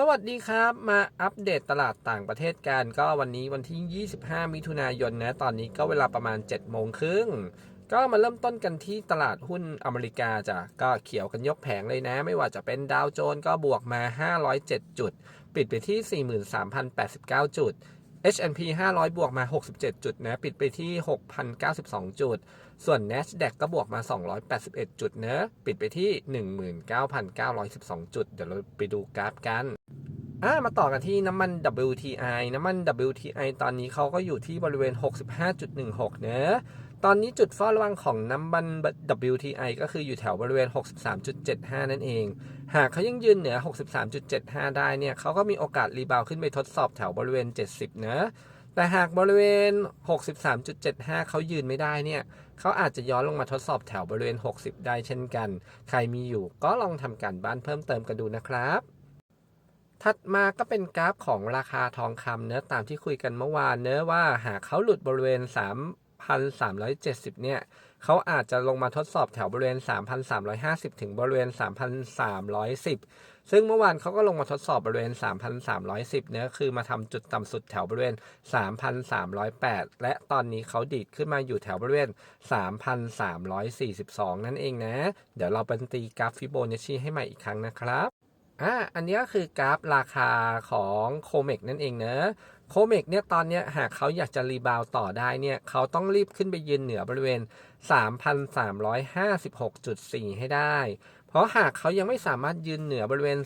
สวัสดีครับ มาอัปเดตตลาดต่างประเทศกันก็วันนี้วันที่ 25 มิถุนายนนะ ตอนนี้ก็เวลาประมาณ 7 โมงครึ่ง ก็มาเริ่มต้นกันที่ตลาดหุ้นอเมริกาจ้ะ ก็เขียวกันยกแผงเลยนะ ไม่ว่าจะเป็นดาวโจนส์ก็บวกมา 507 จุด ปิดไปที่ 43,089 จุด H&P 500 บวกมา 67 จุดนะ ปิดไปที่ 6,092 จุด ส่วน NASDAQ ก็บวกมา 281 จุดนะ ปิดไปที่ 19,912 จุด เดี๋ยวเราไปดูกราฟกันอ่ามาต่อกันที่น้ำมัน WTI น้ำมัน WTI ตอนนี้เขาก็อยู่ที่บริเวณ 65.16 เนะตอนนี้จุดเฝ้าระวังของน้ำมัน WTI ก็คืออยู่แถวบริเวณ 63.75 นั่นเอง หากเขายังยืนเหนือ 63.75 ได้เนี่ยเขาก็มีโอกาสรีบาวขึ้นไปทดสอบแถวบริเวณ 70เนะ แต่หากบริเวณ 63.75 เขายืนไม่ได้เนี่ยเขาอาจจะย้อนลงมาทดสอบแถวบริเวณ 60 ได้เช่นกัน ใครมีอยู่ก็ลองทำการบ้านเพิ่มเติมกันดูนะครับถัดมาก็เป็นกราฟของราคาทองคำเนื้อะตามที่คุยกันเมื่อวานเนื้อะว่าหากเขาหลุดบริเวณ 3,370 เนี่ยเขาอาจจะลงมาทดสอบแถวบริเวณ 3,350 ถึงบริเวณ 3,310 ซึ่งเมื่อวานเขาก็ลงมาทดสอบบริเวณ 3,310 เนี่ยคือมาทำจุดต่ำสุดแถวบริเวณ 3,308 และตอนนี้เขาดีดขึ้นมาอยู่แถวบริเวณ 3,342 นั่นเองนะ เดี๋ยวเราไปตีกราฟฟิโบนัชชีให้ใหม่อีกครั้งนะครับอ่าอันนี้ก็คือกราฟราคาของโคเมกนั่นเองเนอะ โคเมกเนี่ยตอนนี้หากเขาอยากจะรีบาวต่อได้เนี่ยเขาต้องรีบขึ้นไปยืนเหนือบริเวณ 3,356.4 ให้ได้ เพราะหากเขายังไม่สามารถยืนเหนือบริเวณ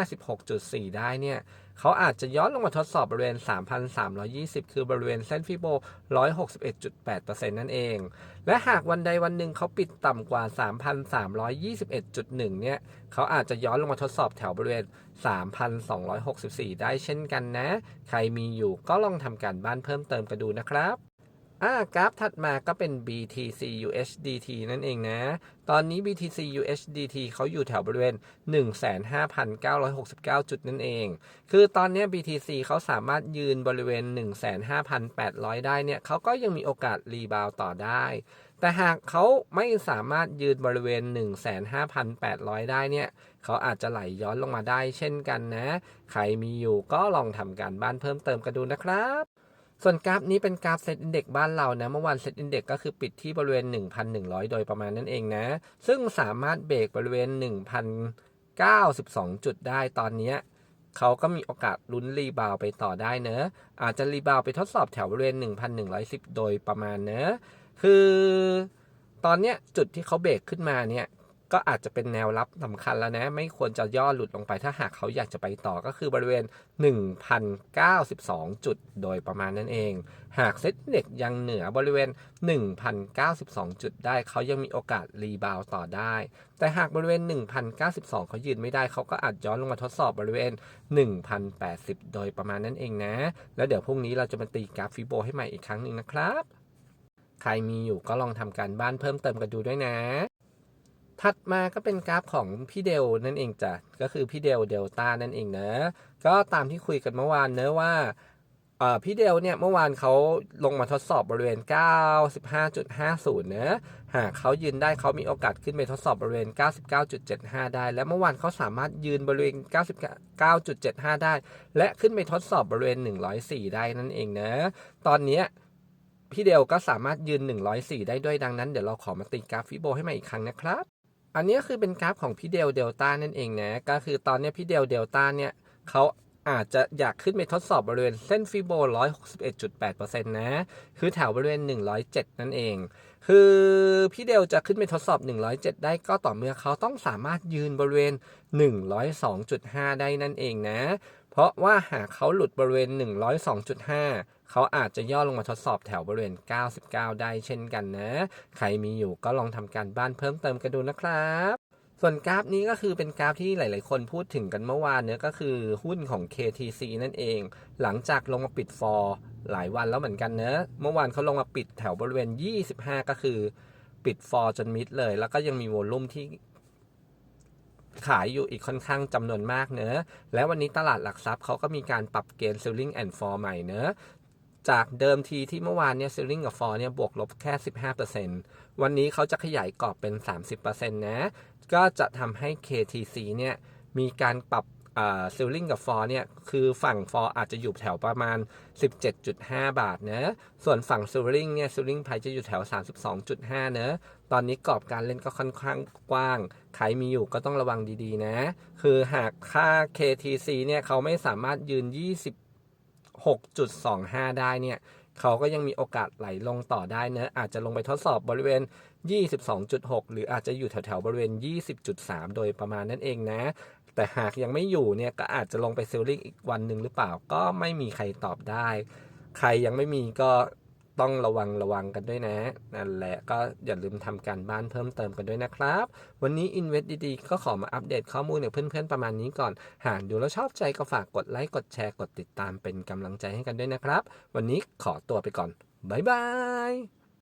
3,356.4 ได้เนี่ย เขาอาจจะย้อนลงมาทดสอบบริเวณ 3,320 คือบริเวณเส้นฟิโบ 161.8%นั่นเอง และหากวันใดวันหนึ่งเขาปิดต่ำกว่า 3,321.1 เนี่ย เขาอาจจะย้อนลงมาทดสอบแถวบริเวณ 3,264 ได้เช่นกันนะ ใครมีอยู่ก็ลองทำการบ้านเพิ่มเติมกันดูนะครับ อ่ากราฟถัดมาก็เป็น BTC USDT นั่นเองนะ ตอนนี้ BTC USDT เขาอยู่แถวบริเวณ 15,969 จุดนั่นเอง คือตอนนี้ BTC เขาสามารถยืนบริเวณ 15,800 ได้เนี่ยเขาก็ยังมีโอกาสรีบาวต่อได้ แต่หากเขาไม่สามารถยืนบริเวณ 15,800 ได้เนี่ยเขาอาจจะไหลย้อนลงมาได้เช่นกันนะ ใครมีอยู่ก็ลองทำการบ้านเพิ่มเติมกันดูนะครับ ส่วนกราฟนี้เป็นกราฟเซ็ตอินเด็กบ้านเรานะ เมื่อวานเซ็ตอินเด็กก็คือปิดที่บริเวณ 1,100 โดยประมาณนั่นเองนะ ซึ่งสามารถเบรกบริเวณ 1,092 จุดได้ตอนนี้เขาก็มีโอกาสลุ้นรีบาวไปต่อได้เนอะอาจจะรีบาวไปทดสอบแถวบริเวณ 1,110 โดยประมาณเนอะคือตอนเนี้ยจุดที่เขาเบรกขึ้นมาเนี่ย ก็อาจจะเป็นแนวรับสำคัญแล้วนะ ไม่ควรจะย่อหลุดลงไปถ้าหากเขาอยากจะไปต่อก็คือบริเวณ 1,092 จุดโดยประมาณนั่นเอง หากเซ็ตเด็กยังเหนือบริเวณ 1,092 จุดได้เขายังมีโอกาสรีบาวต่อได้ แต่หากบริเวณ 1,092 เขายืนไม่ได้ เขาก็อาจย้อนลงมาทดสอบบริเวณ 1,080 โดยประมาณนั่นเองนะ แล้วเดี๋ยวพรุ่งนี้เราจะมาตีกราฟฟิโบให้ใหม่อีกครั้งหนึ่งนะครับ ใครมีอยู่ก็ลองทำการบ้านเพิ่มเติมกันดูด้วยนะ ถัดมาก็เป็นกราฟของพี่เดลนั่นเองจ้ะก็คือพี่เดลเดลต้านั่นเองนะ ก็ตามที่คุยกันเมื่อวานเนอะว่าพี่เดลเนี่ยเมื่อวานเขาลงมาทดสอบบริเวณ 95.50 นะหากเขายืนได้เขามีโอกาสขึ้นไปทดสอบบริเวณ 99.75 ได้ และเมื่อวานเขาสามารถยืนบริเวณ 99.75 ได้ และขึ้นไปทดสอบบริเวณ 104 ได้นั่นเองนะ ตอนนี้พี่เดลก็สามารถยืน 104 ได้ด้วยดังนั้นเดี๋ยวเราขอมาตีกราฟฟิโบให้ใหม่อีกครั้งนะครับ อันนี้คือเป็นกราฟของพี่เดลเดลต้านั่นเองนะ ก็คือตอนนี้พี่เดลเดลต้าเนี่ยเขาอาจจะอยากขึ้นไปทดสอบบริเวณเส้นฟิโบ 161.8%นะ คือแถวบริเวณ 107 นั่นเอง คือพี่เดลจะขึ้นไปทดสอบ 107 ได้ก็ต่อเมื่อเขาต้องสามารถยืนบริเวณ 102.5 ได้นั่นเองนะ เพราะว่าหากเขาหลุดบริเวณ 102.5 เขาอาจจะย่อลงมาทดสอบแถวบริเวณ 99 ได้เช่นกันนะ ใครมีอยู่ก็ลองทำการบ้านเพิ่มเติมกันดูนะครับส่วนกราฟนี้ก็คือเป็นกราฟที่หลาย ๆ คนพูดถึงกันเมื่อวานเนื้อก็คือหุ้นของ KTC นั่นเอง หลังจากลงมาปิดฟอร์หลายวันแล้วเหมือนกันเนอะเมื่อวานเขาลงมาปิดแถวบริเวณ 25 ก็คือปิดฟอร์จนมิดเลย แล้วก็ยังมีโวลุ่มที่ขายอยู่อีกค่อนข้างจำนวนมากเนอะและวันนี้ตลาดหลักทรัพย์เขาก็มีการปรับเกณฑ์ selling and for ใหม่เนอะ จากเดิมทีที่เมื่อวานเนี่ย selling กับ for เนี่ยบวกลบแค่ 15%วันนี้เขาจะขยายกรอบเป็น 30%นะ ก็จะทำให้ KTC เนี่ยมีการปรับซิลลิงกับฟอร์เนี่ยคือฝั่งฟอร์อาจจะอยู่แถวประมาณ 17.5 บาทนะส่วนฝั่งซิลลิงเนี่ยซิลลิงไพจะอยู่แถว 32.5เนะตอนนี้กรอบการเล่นก็ค่อนข้างกว้างใครมีอยู่ก็ต้องระวังดีๆนะ คือหากค่า KTC เนี่ยเขาไม่สามารถยืน 6.25 ได้เนี่ยเขาก็ยังมีโอกาสไหลลงต่อได้เนะอาจจะลงไปทดสอบบริเวณ 22.6 หรืออาจจะอยู่แถวๆบริเวณ 20.3 โดยประมาณนั่นเองนะ แต่หากยังไม่อยู่เนี่ยก็อาจจะลงไปเซลลิงอีกวันหนึ่งหรือเปล่าก็ไม่มีใครตอบได้ ใครยังไม่มีก็ ต้องระวังระวังกันด้วยนะ นั่นแหละก็อย่าลืมทำการบ้านเพิ่มเติมกันด้วยนะครับ วันนี้ Invest ดีๆ ก็ขอมาอัปเดตข้อมูลกับเพื่อนๆ ประมาณนี้ก่อน หากดูแล้วชอบใจก็ฝากกดไลค์กดแชร์กดติดตามเป็นกำลังใจให้กันด้วยนะครับ วันนี้ขอตัวไปก่อน บ๊ายบาย